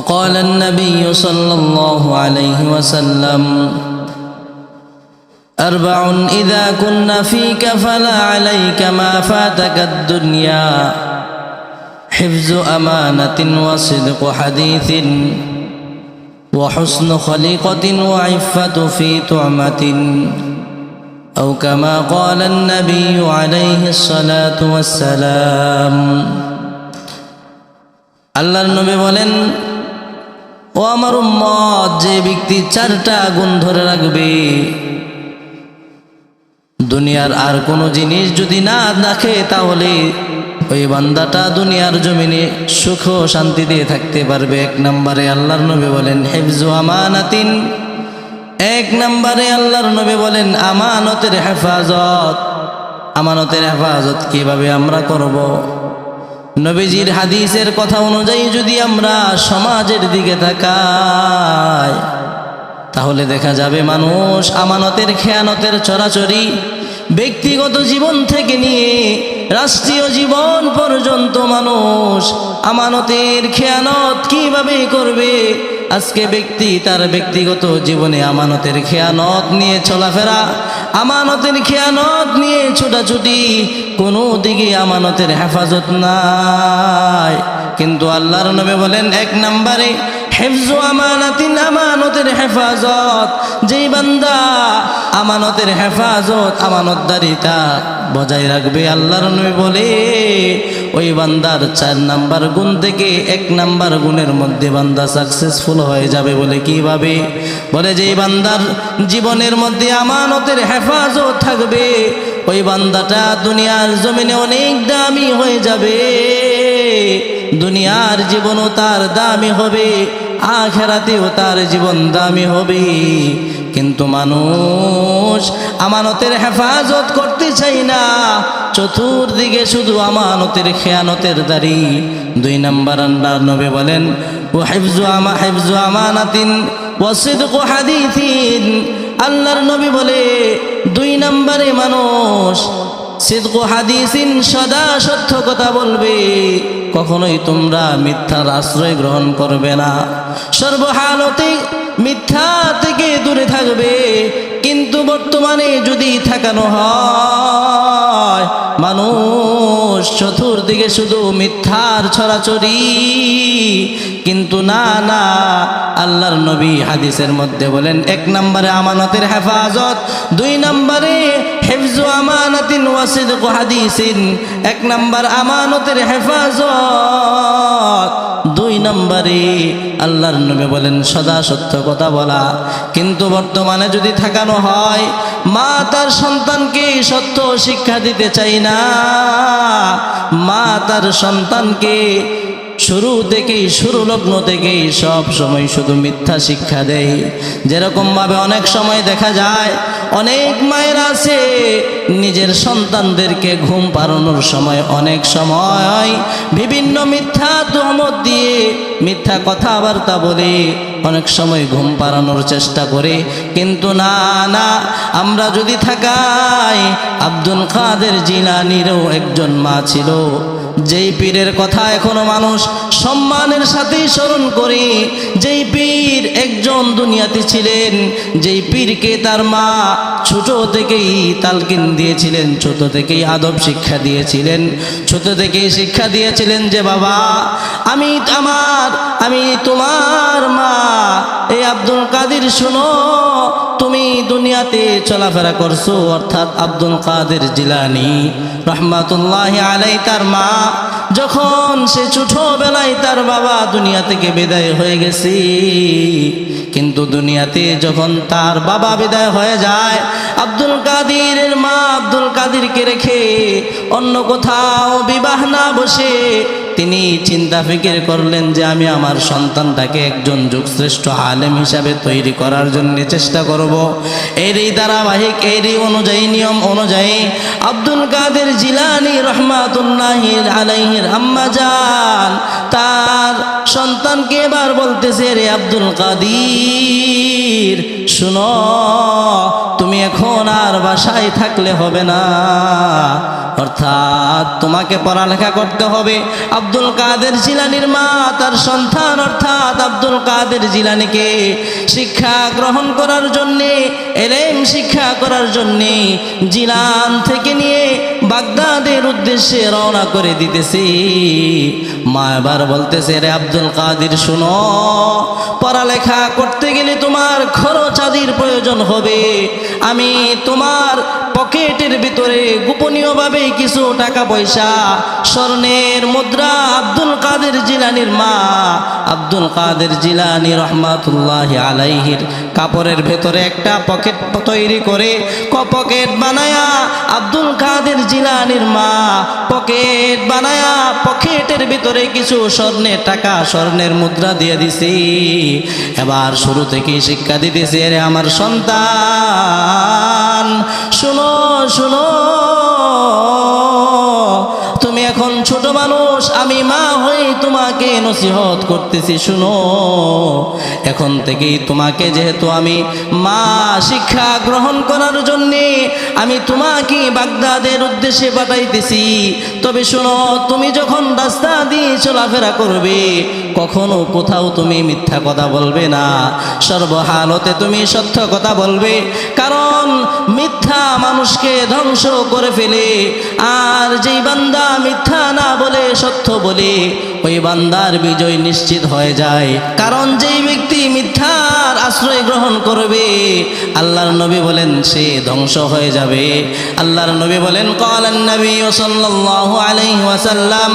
وقال النبي صلى الله عليه وسلم أربع إذا كن فيك فلا عليك ما فاتك الدنيا حفظ أمانة وصدق حديث وحسن خليقة وعفة في طعمة أو كما قال النبي عليه الصلاة والسلام আল্লাহর নবী বলেন ও আমার উম্মত, যে ব্যক্তি চারটা গুণ ধরে রাখবে, দুনিয়ার আর কোনো জিনিস যদি না রাখে, তাহলে ওই বান্দাটা দুনিয়ার জমিনে সুখ ও শান্তি দিয়ে থাকতে পারবে। এক নম্বরে আল্লাহর নবী বলেন, হেফজু আমানাতিন। এক নম্বরে আল্লাহর নবী বলেন, আমানতের হেফাজত। আমানতের হেফাজত কীভাবে আমরা করব? নবীজির হাদিসের কথা অনুযায়ী যদি আমরা সমাজের দিকে তাকাই, তাহলে দেখা যাবে মানুষ আমানতের খেয়ানতের চরাচরি ব্যক্তিগত জীবন থেকে নিয়ে রাষ্ট্রীয় জীবন পর্যন্ত মানুষ আমানতের খেয়ানত কীভাবে করবে? আজকে ব্যক্তি তার ব্যক্তিগত জীবনে আমানতের খেয়ানত নিয়ে চলাফেরা, আমানতের খেয়ানত নিয়ে ছোটাছুটি, কোনো দিকে আমানতের হেফাজত নাই। কিন্তু আল্লাহর নবী বলেন, এক নম্বরে, হেফজু আমানাতিন, আমানতের হেফাজত। যেই বান্দা আমানতের হেফাজত আমানতদারিতা বজায় রাখবে আল্লাহর নবী বলে। ওই বান্দার চার নাম্বার গুণ থেকে এক নাম্বার গুণের মধ্যে বান্দা সাকসেসফুল হয়ে যাবে বলে কীভাবে? বলে যে বান্দার জীবনের মধ্যে আমানতের হেফাজত থাকবে। ওই বান্দাটা দুনিয়ার জমিনে অনেক দামি হয়ে যাবে। দুনিয়ার জীবনও তার দামি হবে। আখেরাতেও তার জীবন দামি হবে। কিন্তু মানুষ আমানতের হেফাজত করতে চাই না। চতুর্দিকে শুধু আমানতের খেয়ানতের দাড়ি। দুই নম্বর আন্ডার নবে বলেন ও হেফজু আমা হেফজু আমানাতিন ওয়াসিদকু হাদিথিন আল্লাহর নবী বলে, দুই নম্বরে মানুষ সিদ্কু হাদিসিন সদা সত্য কথা বলবে। কখনোই তোমরা মিথ্যার আশ্রয় গ্রহণ করবে না। সর্বহালতে মিথ্যা থেকে দূরে থাকবে। কিন্তু বর্তমানে যদি থাকানো হয়, মানুষ চতুর্দিকে শুধু মিথ্যার ছড়াছড়ি। কিন্তু না না, আল্লাহর নবী হাদিসের মধ্যে বলেন, এক নম্বরে আমানতের হেফাজত, দুই নম্বরে হেফজু আমানাতিন ওয়াসিদকু হাদিসিন, এক নম্বর আমানতের হেফাজত, দুই নম্বরে আল্লাহর নবী বলেন, সদা সত্য কথা বলা। কিন্তু বর্তমানে যদি থাকানো হয়, মা তার সন্তানকে সত্য শিক্ষা দিতে চাই না। মা তার সন্তানকে শুরু থেকেই, শুরু লগ্ন থেকেই সব সময় শুধু মিথ্যা শিক্ষা দেয়। যেরকমভাবে অনেক সময় দেখা যায়, অনেক মায়ের আছে, নিজের সন্তানদেরকে ঘুম পাড়ানোর সময় অনেক সময় বিভিন্ন মিথ্যা তহমত দিয়ে মিথ্যা কথাবার্তা বলে অনেক সময় ঘুম পাড়ানোর চেষ্টা করে। কিন্তু না না, আমরা যদি থাকাই, আব্দুল খাদের জিলানিরও একজন মা ছিল। যেই পীরের কথা এখনও মানুষ সম্মানের সাথে স্মরণ করে, যেই পীর একজন দুনিয়াতে ছিলেন, যেই পীরকে তার মা ছোট থেকেই তালকিন দিয়েছিলেন, ছোট থেকেই আদব শিক্ষা দিয়েছিলেন, ছোট থেকেই শিক্ষা দিয়েছিলেন যে, বাবা, আমি আমার, আমি তোমার মা এই আব্দুল কাদের, শোনো, তুমি দুনিয়াতে চলাফেরা করছ। অর্থাৎ আব্দুল কাদের জিলানি রহমাতুল্লাহ আলাই তার মা যখন সে ছোটবেলায় তার বাবা দুনিয়া থেকে বিদায় হয়ে গেছি, কিন্তু দুনিয়াতে যখন তার বাবা বিদায় হয়ে যায়, আব্দুল কাদিরের মা আব্দুল কাদিরকে রেখে অন্য কোথাও বিবাহ না বসে তিনি চিন্তা ফিকির করলেন যে আমি আমার সন্তানটাকে একজন যুগশ্রেষ্ঠ আলেম হিসাবে তৈরি করার জন্য চেষ্টা করব। এরই ধারাবাহিক, এরই অনুযায়ী, নিয়ম অনুযায়ী আব্দুল কাদের জিলানি রহমাতুল্লাহির আলাইহির আম্মাজান তার সন্তানকে এবার বলতেছে, রে আব্দুল কাদির, শুনো, তুমি এখন আর বাসায় থাকলে হবে না। অর্থাৎ তোমাকে পড়ালেখা করতে হবে। আব্দুল কাদের জিলানির মা, তার সন্তান, অর্থাৎ আব্দুল কাদের জিলানিকে শিক্ষা গ্রহণ করার জন্যে, এলেম শিক্ষা করার জন্যে জিলান থেকে নিয়ে উদ্দেশ্যে রওনা করে দিতেছি। মা এবার বলতেছে, রে আব্দুল কাদির, শুনো, পড়ালেখা করতে গেলে তোমার খরচ আদির প্রয়োজন হবে। আমি তোমার পকেটের ভিতরে গোপনীয়ভাবে কিছু টাকা পয়সা। স্বর্ণের মুদ্রা আব্দুল কাদের জিলানির মা। আব্দুল কাদের জিলানি রহমাতুল্লাহ আলাইহির কাপড়ের ভেতরে একটা পকেট তৈরি করে ক পকেট বানায়া আব্দুল কাদের জিলানির মা। পকেট বানায়া পকেটের ভিতরে কিছু স্বর্ণের টাকা, স্বর্ণের মুদ্রা দিয়ে দিছি। এবার শুরু থেকে শিক্ষা দিতেছি আমার সন্তান, শুনো শুনো তুমি এখন ছোট মানুষ আমি মা হয়ে তোমাকে নসিহত করতেছি, শুনো। এখন থেকেই তোমাকে যেহেতু আমি মা শিক্ষা গ্রহণ করার জন্যে আমি তোমাকে বাগদাদের উদ্দেশ্যে পাঠাইতেছি তবে শোনো, তুমি যখন রাস্তা দিয়ে চলাফেরা করবে, কখনো কোথাও তুমি মিথ্যা কথা বলবে না। সর্বহালতে তুমি সত্য কথা বলবে, কারণ মিথ্যা মানুষকে ধ্বংস করে ফেলে, আর যেই বান্দা মিথ্যা না বলে সত্য বলে ওই বান্দার বিজয় নিশ্চিত হয়ে যায়। কারণ যেই ব্যক্তি মিথ্যার আশ্রয় গ্রহণ করবে। আল্লাহর নবী বলেন, সে ধ্বংস হয়ে যাবে। আল্লাহর নবী বলেন কালান নবী সাল্লাল্লাহু আলাইহি ওয়াসাল্লাম,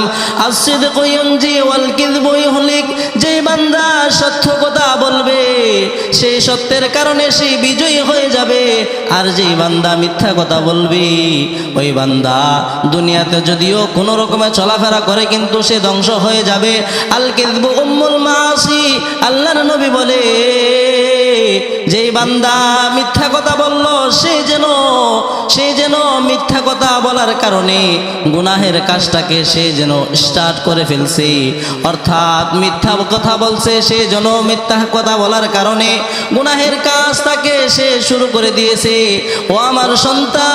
আস-সিদকু ইউনজি ওয়াল কিযবু ইহলিক যে বান্দা সত্য কথা বলবে সেই সত্যের কারণে সে বিজয়ী হয়ে যাবে, আর যেই বান্দা মিথ্যা কথা বলবে, ওই বান্দা দুনিয়াতে যদিও কোনো রকমে চলাফেরা করে, কিন্তু সে ধ্বংস হয়ে যাবে। আল কিযবু উম্মুল মাসি আল্লাহর নবী বলে বান্দা মিথ্যা কথা বলল, সে যেন সে যেন মিথ্যা কথা বলার কারণে গুনাহের কাজটাকে সে যেন স্টার্ট করে ফেলছে। অর্থাৎ মিথ্যা কথা বলছে, সে যেন মিথ্যা কথা বলার কারণে গুনাহের কাজ তাকে সে শুরু করে দিয়েছে। ও আমার সন্তান,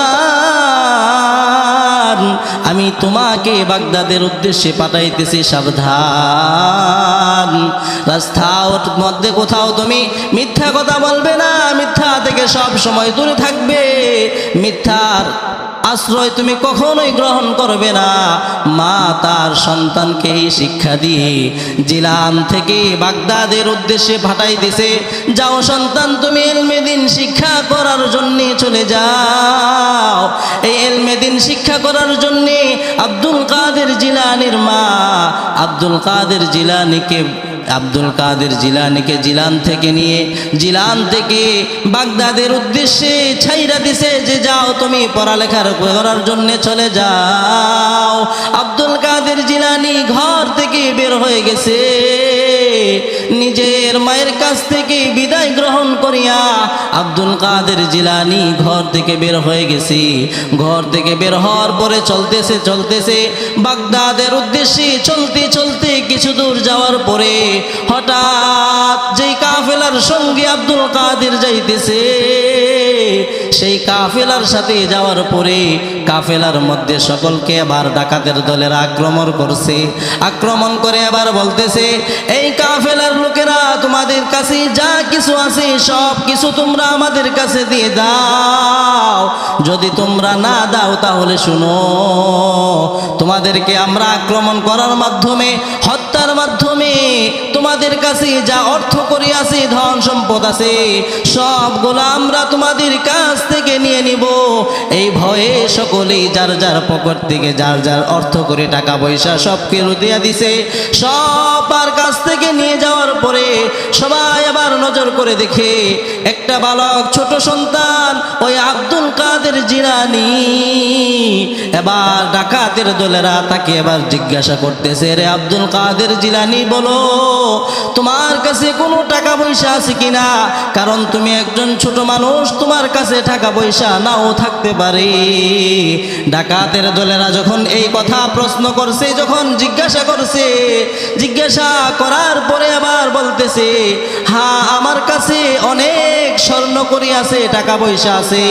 আমি তোমাকে বাগদাদের উদ্দেশ্যে পাঠাইতেছি, সাবধান। রাস্তার মধ্যে কোথাও তুমি মিথ্যা কথা বলবে না। মিথ্যা থেকে সব সময় দূরে থাকবে। মিথ্যার আশ্রয় তুমি কখনোই গ্রহণ করবে না। মা তার সন্তানকে শিক্ষা দিয়ে জিলান থেকে বাগদাদের উদ্দেশ্যে পাঠাই দিছে। যাও সন্তান, তুমি এলমেদিন শিক্ষা করার জন্যে চলে যাও। এই এলমেদিন শিক্ষা করার জন্যে আব্দুল কাদের জিলানির মা, আব্দুল কাদের জিলানিকে আব্দুল কাদের জিলানিকে জিলান থেকে নিয়ে, জিলান থেকে বাগদাদের উদ্দেশ্যে ছাইরা দিছে যে, যাও তুমি পড়ালেখার করার জন্য চলে যাও। আব্দুল কাদের জিলানি ঘর থেকে বের হয়ে গেছে। নিজের মায়ের কাছ থেকে বিদায় গ্রহণ করিয়া আব্দুল কাদের জিলানি ঘর থেকে বের হয়ে গেছি। ঘর থেকে বের হওয়ার পরে চলতেছে চলতেছে। বাগদাদের উদ্দেশ্যে চলতে চলতে কিছু দূর যাওয়ার পরে হঠাৎ যেই কাফেলার সঙ্গে আব্দুল কাদের যাইতেছে সেই কাফেলার সাথে যাওয়ার পরে কাফেলার মধ্যে সকলকে আবার ডাকাতের দলের আক্রমণ করছে। আক্রমণ করে আবার বলতেছে, এই কাফেলার লোকেরা, তোমাদের কাছে যা কিছু আছে, সব কিছু তোমরা আমাদের কাছে দিয়ে দাও। যদি তোমরা না দাও তাহলে শুনো, তোমাদেরকে আমরা আক্রমণ করার মাধ্যমে মাধ্যমে তোমাদের কাছে যা অর্থ করে আছে ধন সম্পদ আছে সব গোলামরা তোমাদের কাছ থেকে নিয়ে নিব। এই ভয়ে সকলেই যার যার পকেট থেকে যার যার অর্থ করে টাকা পয়সা সব কেউ দিয়া দিছে। সবার কাছ থেকে নিয়ে যাওয়ার পরে সবাই আবার নজর করে দেখে একটা বালক, ছোট সন্তান, ওই আব্দুল কাদের জিরানি এবার ডাকাতের দলেরা তাকে এবার জিজ্ঞাসা করতেছে, রে আব্দুল কাদের জিলানি, বলো, তোমার কাছে কোনো টাকা পয়সা আছে কিনা? কারণ তুমি একজন ছোট মানুষ, তোমার কাছে টাকা পয়সা নাও থাকতে পারে। ডাকাতের দলেরা যখন এই কথা প্রশ্ন করছে, যখন জিজ্ঞাসা করছে, জিজ্ঞাসা করার পরে আবার বলতেছে হ্যাঁ আমার কাছে অনেক স্বর্ণ করি আছে, টাকা পয়সা আছে,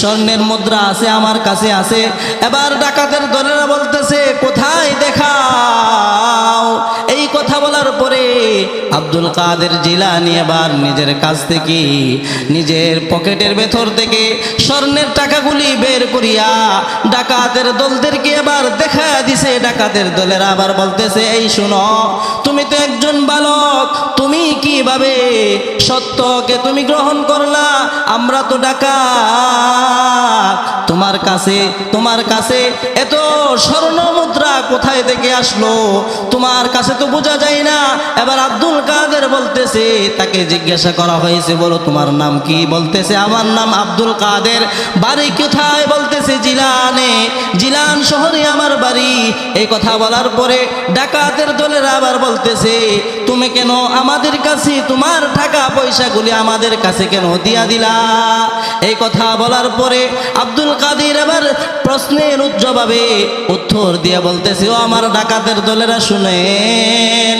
স্বর্ণের মুদ্রা আছে, আমার কাছে আছে। এবার ডাকাতের দলেরা বলতেছে, কোথায় দেখাও? এই কথা বলার পরে আব্দুল কাদের জিলানি এবার নিজের কাছ থেকে, নিজের পকেটের ভেতর থেকে স্বর্ণের টাকাগুলি বের করিয়া ডাকাতের দলদেরকে এবার দেখা দিছে। ডাকাতের দলেরা আবার বলতেছে, এই শুনো, তুমি তো একজন বালক, তুমি কীভাবে সত্যকে তুমি গ্রহণ করলা, আমরা তো ডাকাত। তোমার কাছে তোমার কাছে এত স্বর্ণ মুদ্রা কোথায় থেকে আসলো? তোমার কাছে তো বোঝা যায় না। এবার আব্দুল কাদের বলতেছে, তাকে জিজ্ঞাসা করা হয়েছে, বলো তোমার নাম কি? বলতেছে, আমার নাম আব্দুল কাদের। বাড়ি কোথায়? বলতেছে, জিলানে। জিলান শহরে আমার বাড়ি। এই কথা বলার পরে ডাকাতের দলের আবার বলতেছে তুমি কেন আমাদের কাছে তোমার টাকা পয়সাগুলি আমাদের কাছে কেন দিয়া দিলা? এই কথা বলার পরে আব্দুল কাদির এবার প্রশ্নের উজ্জ্বভাবে উত্তর দিয়ে বলতেছে, ও আমার ডাকাতের দলেরা শুনেন,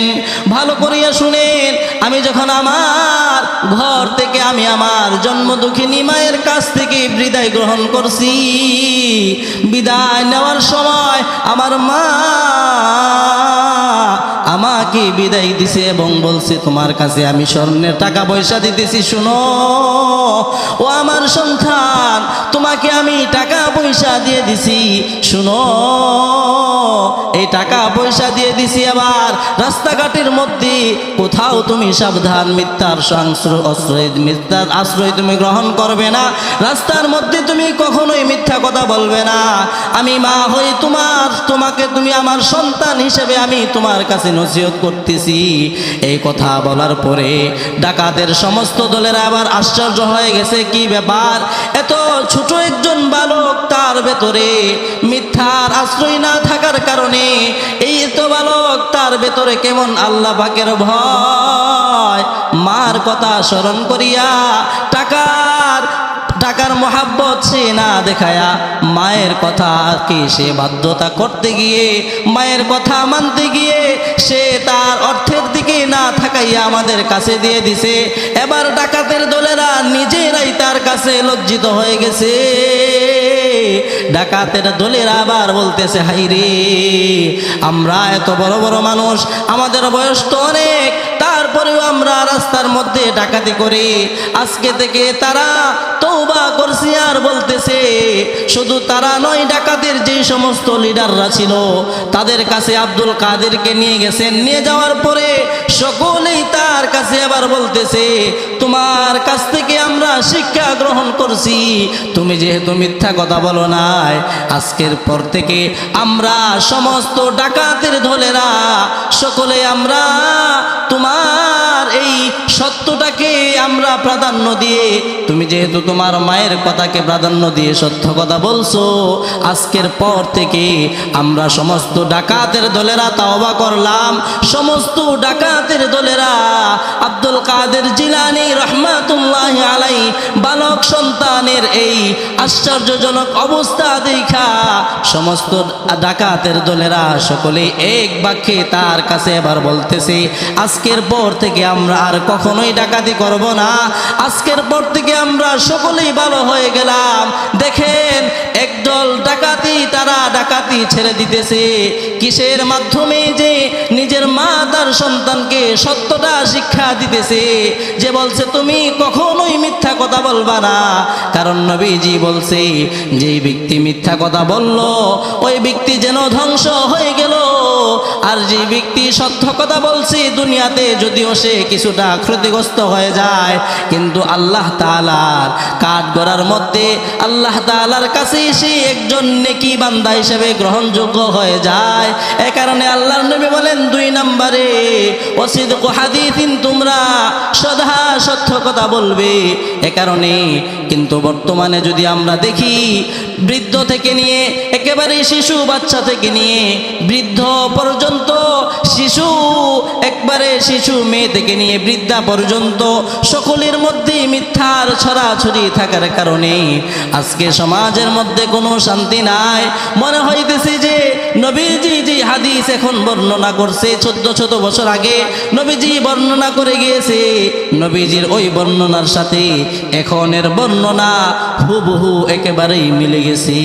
ভালো করিয়া শুনেন, আমি যখন আমার ঘর থেকে আমি আমার জন্ম দুঃখিনী মায়ের কাছ থেকে বিদায় গ্রহণ করছি, বিদায় নেওয়ার সময় আমার মা আমাকে বিদায় দিছে এবং বলছে, তোমার কাছে আমি স্বর্ণের টাকা পয়সা দিতেছি, শুনো। ও আমার সন্তান, তোমাকে আমি টাকা পয়সা দিয়ে দিছি, শুনো। এই টাকা পয়সা দিয়ে দিছি আবার রাস্তাঘাটের মধ্যে। কোথাও তুমি সাবধান, মিথ্যার আশ্রয় মিথ্যার আশ্রয় তুমি গ্রহণ করবে না। রাস্তার মধ্যে তুমি কখনোই মিথ্যা কথা বলবে না। আমি মা হই তোমার, তোমাকে তুমি আমার সন্তান হিসেবে আমি তোমার কাছে নসিহত করতেছি। এই কথা বলার পরে ডাকাতের সমস্ত দলের আবার আশ্চর্য হয়ে গেছে, কি ব্যাপার? এত ছোট একজন বালক তার ভেতরে মিথ্যার আশ্রয় না থাকার কারণে এই এত বালক তার ভেতরে কেমন আল্লাহ পাকের ভয়? মার কথা স্মরণ করিয়া টাকার টাকার মোহাব্বত সে না দেখায়া মায়ের কথা কি সে বাধ্যতা করতে গিয়ে, মায়ের কথা মানতে গিয়ে সে তার অর্থের দিকে না থাকাইয়া আমাদের কাছে দিয়ে দিছে। এবার ডাকাতের দলেরা নিজেরাই তার কাছে লজ্জিত হয়ে গেছে। ডাকাতের দলের আবার বলতেছে, হাই রে, আমরা এত বড় বড় মানুষ, আমাদের বয়স তো অনেক, তারপরেও আমরা রাস্তার মধ্যে ডাকাতি করি। আজকে থেকে তারা আর বলতেছে, শুধু তারা নয়, ডাকাতের যে সমস্ত লিডাররা ছিল, তাদের কাছে আব্দুল কাদেরকে নিয়ে গেছেন। নিয়ে যাওয়ার পরে সকলেই তার কাছে আবার বলতেছে, তোমার কাছ থেকে আমরা শিক্ষা গ্রহণ করছি। তুমি যেহেতু মিথ্যা কথা বলো নাই, আজকের পর থেকে আমরা সমস্ত ডাকাতের ধলেরা, সকলে আমরা তোমার এই সত্যটাকে আমরা প্রাধান্য দিয়ে, তুমি যেহেতু তোমার মায়ের কথাকে প্রাধান্য দিয়ে সত্য কথা বলছো, আজকের পর থেকে আমরা সমস্ত ডাকাতের দলেরা তাওবা করলাম। সমস্ত ডাকাতের দলেরা আব্দুল কাদের জিলানি রহমাতুল্লাহ আলাই বালক সন্তানের এই আশ্চর্যজনক অবস্থা দেখা, সমস্ত ডাকাতের দলেরা সকলে এক বাক্যে তার কাছে এবার বলতেছে, আজকের পর থেকে আমরা আর কখনোই ডাকাতি করব না। আজকের পর থেকে আমরা সকলেই ভালো হয়ে গেলাম। দেখেন, একদল ডাকাতি, তারা ডাকাতি ছেড়ে দিতেছে। কিসের মাধ্যমে যে নিজের মা তার সন্তানকে সত্যটা শিক্ষা দিতেছে? যে বলছে, তুমি কখনোই মিথ্যা কথা বলবা না। কারণ নবীজি বলছে যে ব্যক্তি মিথ্যা কথা বলল, ওই ব্যক্তি যেন ধ্বংস হয়ে গেল। আর যে ব্যক্তি সত্য কথা বলছে দুনিয়াতে, যদিও সে কিছুটা ক্ষতিগ্রস্ত হয়ে যায়। কিন্তু আল্লাহ তালার কাঠ গড়ার মধ্যে আল্লাহ তালার কাছে সে একজন নেকি বান্দা হিসেবে গ্রহণযোগ্য হয়ে যায়। এ কারণে আল্লাহর নবী বলেন, দুই নম্বরে অসিদ হাদিসিন, তোমরা সদা সত্য কথা বলবে। এ কারণে কিন্তু বর্তমানে যদি আমরা দেখি, বৃদ্ধ থেকে নিয়ে, একেবারে শিশু বাচ্চা থেকে নিয়ে, বৃদ্ধ পর্যন্ত শিশু, একবারে শিশু মেয়ে থেকে নিয়ে বৃদ্ধা পর্যন্ত, সকলের মধ্যে মিথ্যার ছড়াছড়ি থাকার কারণে আজকে সমাজের মধ্যে কোনো শান্তি নাই। মনে হইতেছে যে নবীজি যে হাদিস এখন বর্ণনা করছে, চোদ্দ শত বছর আগে নবীজি বর্ণনা করে গিয়েছে, নবীজির ওই বর্ণনার সাথে এখনের বর্ণনা হুবহু একেবারেই মিলে গেছে।